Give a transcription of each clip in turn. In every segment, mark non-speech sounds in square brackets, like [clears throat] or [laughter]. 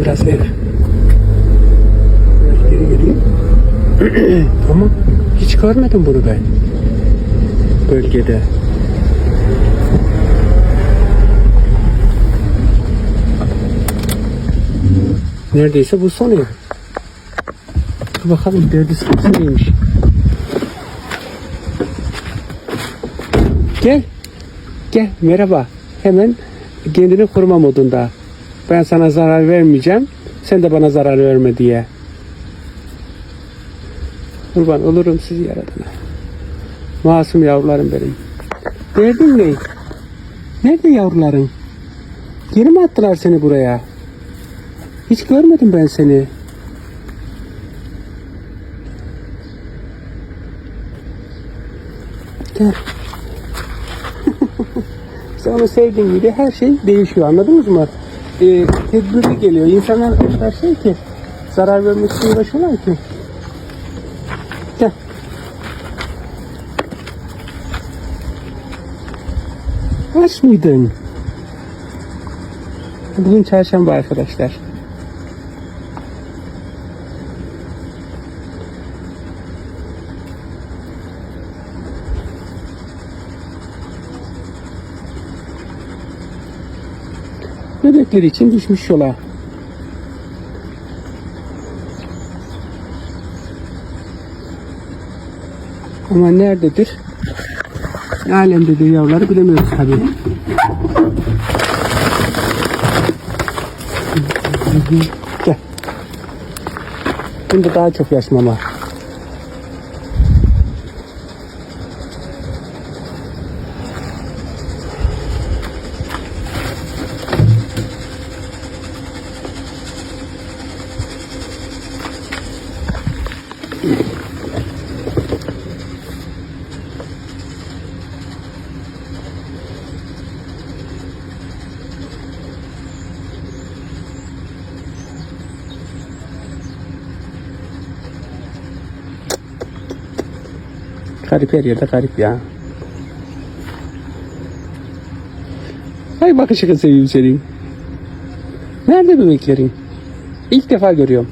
Burası biraz. Biraz geri geleyim. [clears throat] Ama hiç görmedim bunu ben. Bölgede. Neredeyse bu son ev. Dur bakalım derdi sıkıntısı neymiş. Gel. Gel merhaba. Hemen kendini koruma modunda. Ben sana zarar vermeyeceğim. Sen de bana zarar verme diye. Kurban olurum sizi yaradana. Masum yavrularım benim. Derdin ne? Nerede yavruların? Geri mi attılar seni buraya? Hiç görmedim ben seni. Gel. [laughs] Sen onu sevdiğin gibi her şey değişiyor anladınız mı? Ee, tedbirli geliyor. İnsanlar o kadar şey ki zarar vermek için uğraşıyorlar ki. Gel. Aç mıydın? Bugün çarşamba arkadaşlar. Bebekleri için düşmüş yola. Ama nerededir? Ne alemdedir yavruları bilemiyoruz tabii. Gel. Bunda daha çok yaş mama. Garip her yerde garip ya. Hay bakışını seveyim senin. Nerede bebeklerin? İlk defa görüyorum.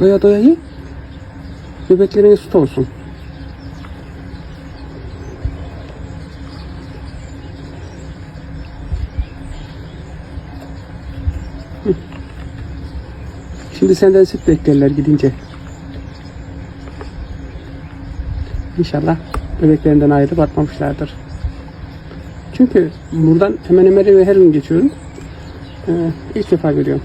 Doya doya ye. Bebeklerine süt olsun. Şimdi senden süt beklerler gidince. İnşallah bebeklerinden ayrılıp atmamışlardır. Çünkü buradan hemen hemen her gün geçiyorum. Ee, ilk defa görüyorum.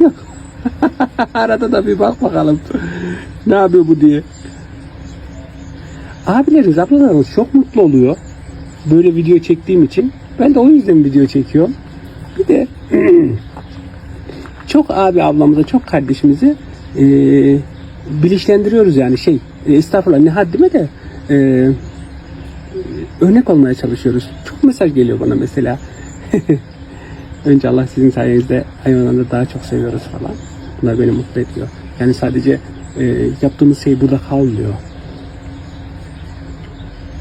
[laughs] Arada da bir bak bakalım. ne yapıyor bu diye. Abileriniz, ablalarınız çok mutlu oluyor. Böyle video çektiğim için. Ben de o yüzden video çekiyorum. Bir de [clears throat] çok abi ablamıza, çok kardeşimizi e, bilinçlendiriyoruz yani şey. E, estağfurullah ne haddime de e, örnek olmaya çalışıyoruz. Çok mesaj geliyor bana mesela. [laughs] Önce Allah sizin sayenizde hayvanları daha çok seviyoruz falan. Bunlar beni mutlu ediyor. Yani sadece e, yaptığımız şey burada kalmıyor.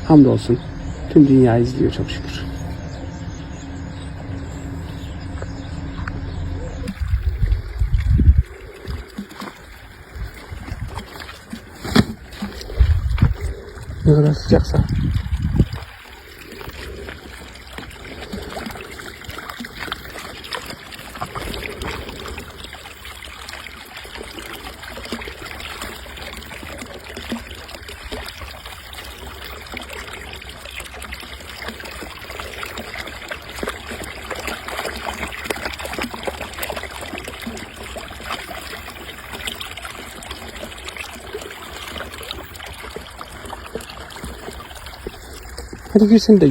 Hamdolsun. Tüm dünya izliyor çok şükür. Ne kadar sıcaksa. Hadi gir sen de.